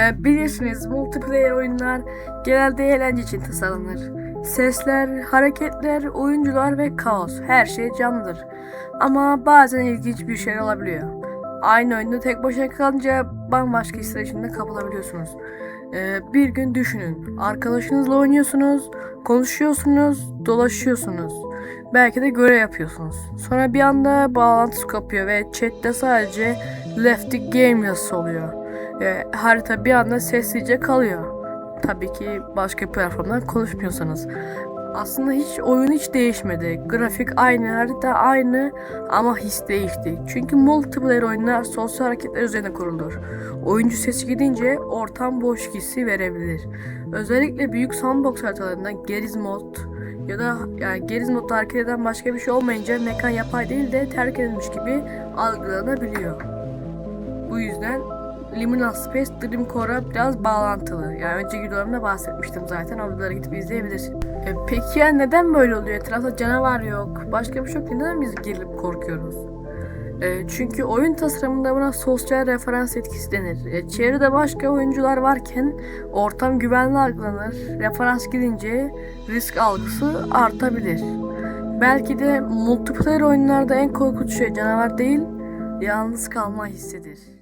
Ee, bilirsiniz multiplayer oyunlar genelde eğlence için tasarlanır. Sesler, hareketler, oyuncular ve kaos her şey canlıdır. Ama bazen ilginç bir şey olabiliyor. Aynı oyunda tek başına kalınca bambaşka hisler içinde kapılabiliyorsunuz. Ee, bir gün düşünün. Arkadaşınızla oynuyorsunuz, konuşuyorsunuz, dolaşıyorsunuz. Belki de görev yapıyorsunuz. Sonra bir anda bağlantı kopuyor ve chatte sadece left game yazısı oluyor. Ee, harita bir anda sessizce kalıyor. Tabii ki başka platformdan konuşmuyorsanız. Aslında hiç oyun hiç değişmedi. Grafik aynı, harita aynı ama his değişti. Çünkü multiplayer oyunlar sosyal hareketler üzerine kurulur. Oyuncu sesi gidince ortam boş hissi verebilir. Özellikle büyük sandbox haritalarında geriz mod ya da yani geriz modda hareket eden başka bir şey olmayınca mekan yapay değil de terk edilmiş gibi algılanabiliyor. Bu yüzden Liminal Space Dream Core'a biraz bağlantılı. Yani önceki videolarımda bahsetmiştim zaten. O videolara gidip izleyebilirsin. E, peki ya neden böyle oluyor? Etrafta canavar yok. Başka bir şey yok. Neden biz gerilip korkuyoruz? E, çünkü oyun tasarımında buna sosyal referans etkisi denir. E, çevrede başka oyuncular varken ortam güvenli algılanır. Referans gidince risk algısı artabilir. Belki de multiplayer oyunlarda en korkunç şey canavar değil, yalnız kalma hissidir.